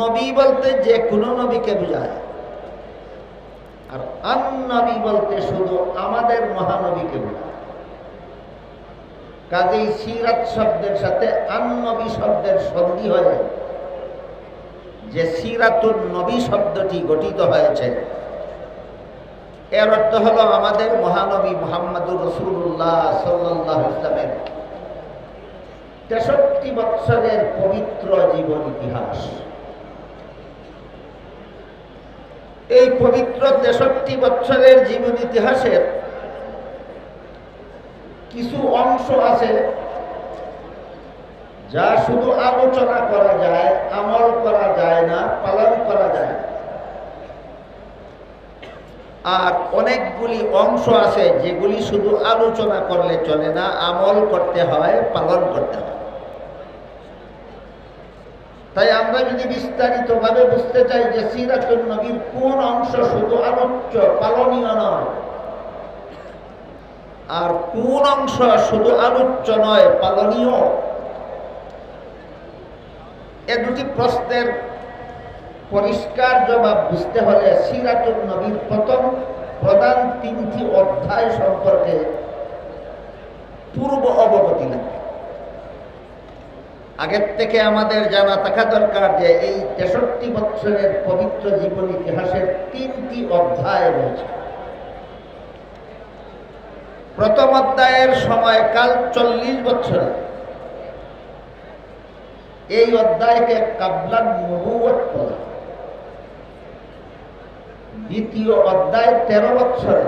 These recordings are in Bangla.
নবী বলতে যে কোনো নবীকে বোঝায়। আর আন নবী বলতে শুধু আমাদের মহানবীকে বোঝায়। কাজেই সিরাত শব্দের সাথে আন নবী শব্দের সন্ধি হয়ে যে সিরাতুন নবী শব্দটি গঠিত হয়েছে, এর অর্থ হলো আমাদের মহানবী মোহাম্মদুর রসুল্লাহ সাল্লাহ ইসলামের তেষট্টি বৎসরের পবিত্র জীবন ইতিহাস। এই পবিত্র তেষট্টি বৎসরের জীবন ইতিহাসের কিছু অংশ আছে যা শুধু আলোচনা করা যায়, আমল করা যায় না, পালন করা যায়। আর অনেকগুলি অংশ আছে যেগুলি শুধু আলোচনা করলে চলে না, আমল করতে হয়, পালন করতে হয় তাই আমরা যদি বিস্তারিতভাবে বুঝতে চাই যে সিরাতুল নবীর কোন অংশ শুধু আলোচ্য, পালনীয় নয়, আর কোন অংশ শুধু আলোচ্য নয়, পালনীয়? এ দুটি প্রশ্নের পরিষ্কার জবাব বুঝতে হলে সিরাতুল নবীর প্রথম প্রধান তিনটি অধ্যায় সম্পর্কে পূর্ব অবগতি লাগবে। আগের থেকে আমাদের জানা থাকা দরকার যে এই তেষট্টি বৎসরের পবিত্র জীবন ইতিহাসের তিনটি অধ্যায় রয়েছে। প্রথম অধ্যায়ের সময়কাল চল্লিশ বছর এই অধ্যায়কে কাবলান নবুয়ত বলা। দ্বিতীয় অধ্যায় তেরো বছরে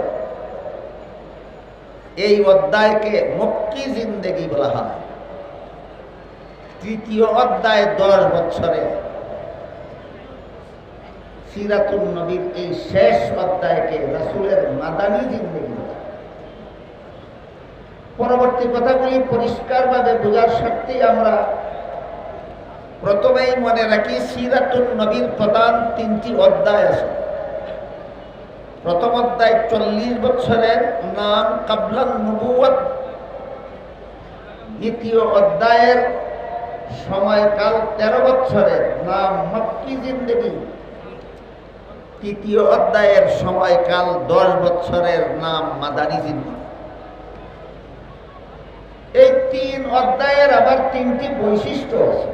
এই অধ্যায়কে মক্কি জিন্দেগি বলা হয়। তৃতীয় অধ্যায় দশ বছরে সিরাতুল নবীর এই শেষ অধ্যায়কে রাসুলের মাদানী জিন্দেগি। পরবর্তী কথাগুলি পরিষ্কারভাবে বোঝার সত্যি আমরা প্রথমেই মনে রাখি সিরাতুল নবীর প্রধান তিনটি অধ্যায় আছে। প্রথম অধ্যায় চল্লিশ বছরের নাম কাবলান নবুয়ত দ্বিতীয় অধ্যায়ের সময়কাল তেরো বছরের নাম মক্কি জিন্দগি। তৃতীয় অধ্যায়ের সময়কাল দশ বছরের নাম মাদানী জিন্দগি। এই তিন অধ্যায়ের আবার তিনটি বৈশিষ্ট্য আছে।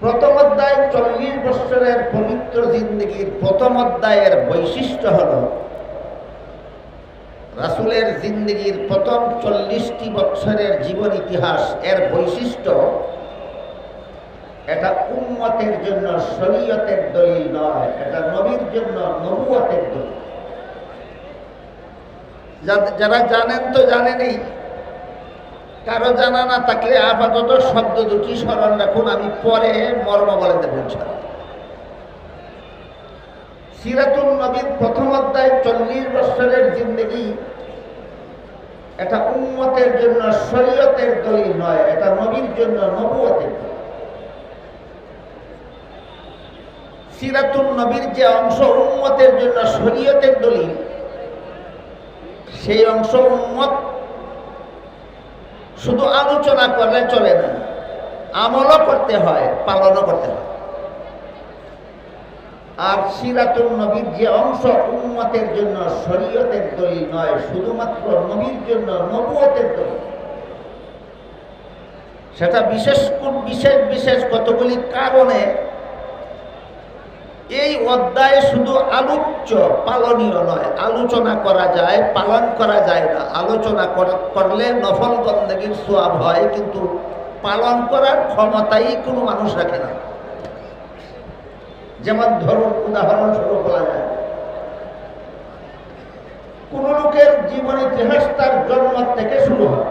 প্রথম অধ্যায় চল্লিশ বছরের পবিত্র জিন্দগির প্রথম অধ্যায়ের বৈশিষ্ট্য হল রাসুলের জিন্দগির প্রথম চল্লিশটি বছরের জীবন ইতিহাস, এর বৈশিষ্ট্য এটা উন্মতের জন্য শরীয়তের দলিল নয়, এটা নবীর জন্য নবুয়তের দলিল। যারা জানেন তো জানেনই, কারও জানা না থাকলে আপাতত শব্দ দুটি স্মরণ রাখুন, আমি পরে মর্ম বলে দেব সিরাতুল নবীর প্রথম অধ্যায় চল্লিশ বছরের জিন্দগি এটা উন্মতের জন্য শরীয়তের দলিল নয়, এটা নবীর জন্য নবুয়তের দলিল। সিরাতুল নবীর যে অংশ উন্মতের জন্য শরীয়তের দলিল, সেই অংশ উন্মত শুধু আলোচনা করলে চলে না, আমলও করতে হয়, পালনও করতে হয়। আর সিরাতুল নবীর যে অংশ উন্মতের জন্য শরীয়তের দলিল নয়, শুধুমাত্র নবীর জন্য নবুয়তের দলিল। সেটা বিশেষ বিশেষ বিশেষ কতগুলি কারণে? এই অধ্যায় শুধু আলোচ্য, পালনীয় নয়। আলোচনা করা যায়, পালন করা যায় না। আলোচনা কর- করলে নফল বন্দেগীর সোয়াব হয়, কিন্তু পালন করার ক্ষমতাই কোনো মানুষ রাখে না। যেমন ধরুন, উদাহরণস্বরূপ বলা যায়, কোন লোকের জীবন ইতিহাস তার জন্ম থেকে শুরু হয়।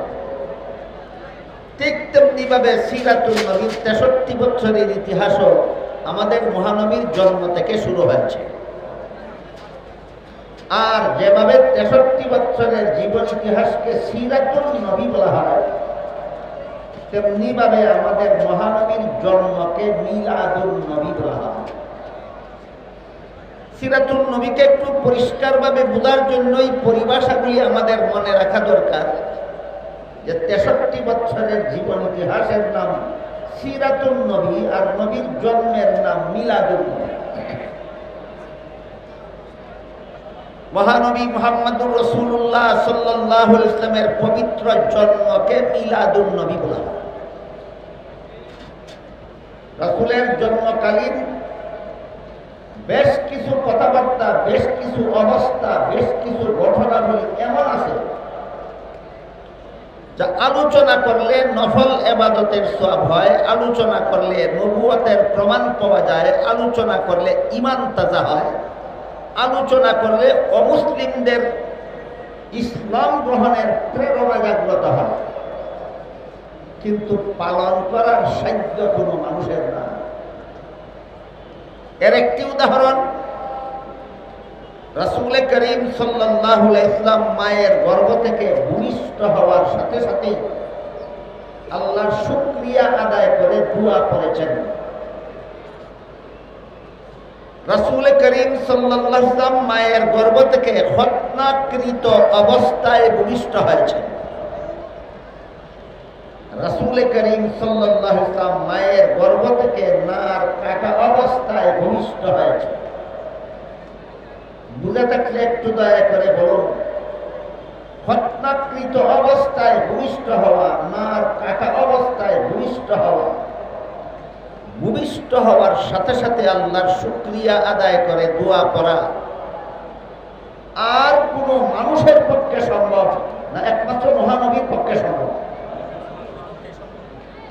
ঠিক তেমনি ভাবে সিরাতুল নবীর তেষট্টি বছরের ইতিহাসও আমাদের মহানবীর জন্ম থেকে শুরু হয়েছে। আর যেভাবে তেষট্টি বছরের জীবন ইতিহাসকে সিরাতুল নবী বলা হয় তেমনি ভাবে আমাদের মহানবীর জন্মকে মিলাদুল নবী বলা হয়। সিরাতুল নবীকে একটু পরিষ্কারভাবে বোঝার জন্যই পরিভাষাগুলি আমাদের মনে রাখা দরকার যে তেষট্টি বছরের জীবন ইতিহাসের নাম সিরাতুল নবী আর নবীর জন্মের নাম মিলাদুল নবী। মহানবী মোহাম্মদুর রসুল্লাহ সাল্লাহ ইসলামের পবিত্র জন্মকে মিলাদুল নবী বলা রাসুলের জন্মকালীন বেশ কিছু কথাবার্তা, বেশ কিছু অবস্থা, বেশ কিছু ঘটনাবলী এমন আছে যা আলোচনা করলে নফল এবাদতের সব হয়, আলোচনা করলে নবুয়তের প্রমাণ পাওয়া যায়, আলোচনা করলে ইমান তাজা হয়, আলোচনা করলে অমুসলিমদের ইসলাম গ্রহণের প্রেরণা জাগ্রত হয়। কিন্তু পালন করার সাধ্য কোনো মানুষের না। এর একটি উদাহরণ। রাসুল করিম সাল্লাহ ইসলাম মায়ের গর্ভ থেকে ভূমিষ্ঠ হওয়ার সাথে সাথে আল্লাহর শুক্রিয়া আদায় করে দোয়া করেছেন। রাসুল করিম সাল্লাহ ইসলাম মায়ের গর্ভ থেকে হত্যাকৃত অবস্থায় ভূমিষ্ঠ হয়েছেন। রাসুল করিম সাল্লাহ ইসলাম মায়ের গর্ভ থেকে নার কাটা অবস্থায় ভূমিষ্ঠ হয়েছে। বুঝে থাকলে একটু দয়া করে বলুন হত্যাকৃত অবস্থায় ভূমিষ্ঠ হওয়া, নার কাটা অবস্থায় ভূমিষ্ঠ হওয়া, ভূমিষ্ঠ হওয়ার সাথে সাথে আল্লাহর শুক্রিয়া আদায় করে দোয়া করা আর কোনো মানুষের পক্ষে সম্ভব না, একমাত্র মহানবীর পক্ষে সম্ভব।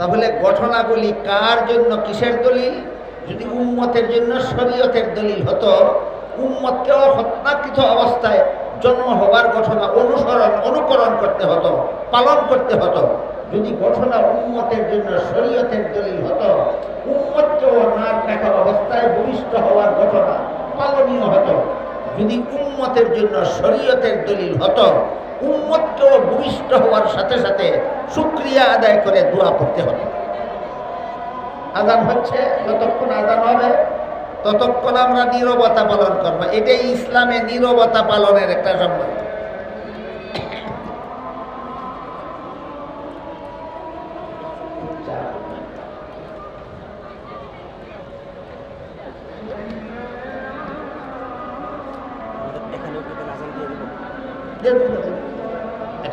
তাহলে ঘটনাগুলি কার জন্য, কিসের দলিল? যদি উম্মতের জন্য শরীয়তের দলিল হতো, উম্মতকেও হত্যাকৃত অবস্থায় জন্ম হওয়ার ঘটনা অনুসরণ, অনুকরণ করতে হতো, পালন করতে হতো। যদি ঘটনা উম্মতের জন্য শরীয়তের দলিল হতো, উম্মতকেও নার কাটা অবস্থায় ভূমিষ্ঠ হওয়ার ঘটনা পালনীয় হতো। যদি উম্মতের জন্য শরীয়তের দলিল হতো উম্মতকেও ভূমিষ্ঠ হওয়ার সাথে সাথে শুক্রিয়া আদায় করে দোয়া করতে হবে। আজান হচ্ছে যতক্ষণ আজান হবে ততক্ষণ আমরা নীরবতা পালন করব। এটাই ইসলামে নীরবতা পালনের একটা সম্মান এখানে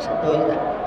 উপরে আজান দিয়ে দেবো একসাথে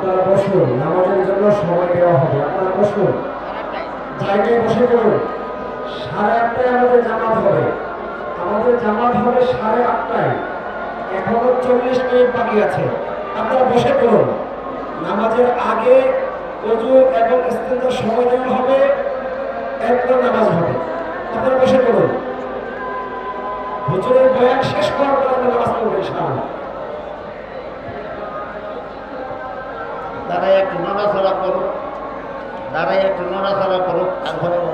আপনারা বসুন নামাজের জন্য সময় দেওয়া হবে। আপনারা বসুন জায়গায় বসে পড়ুন। সাড়ে আটটায় আমাদের জামাত হবে। আমাদের জামাত হবে সাড়ে আটটায়। এখনও চল্লিশ মিনিট বাকি আছে। আপনারা বসে পড়ুন। নামাজের আগে অজু এবং ইস্তেন্দার সময় দেওয়া হবে এরপর নামাজ হবে। আপনারা বসে পড়ুন। হুজুরের বয়ান শেষ করার পর আমরা নামাজ পড়ব ইনশাআল্লাহ। একটু নড়াচড়া করুক দাঁড়ায়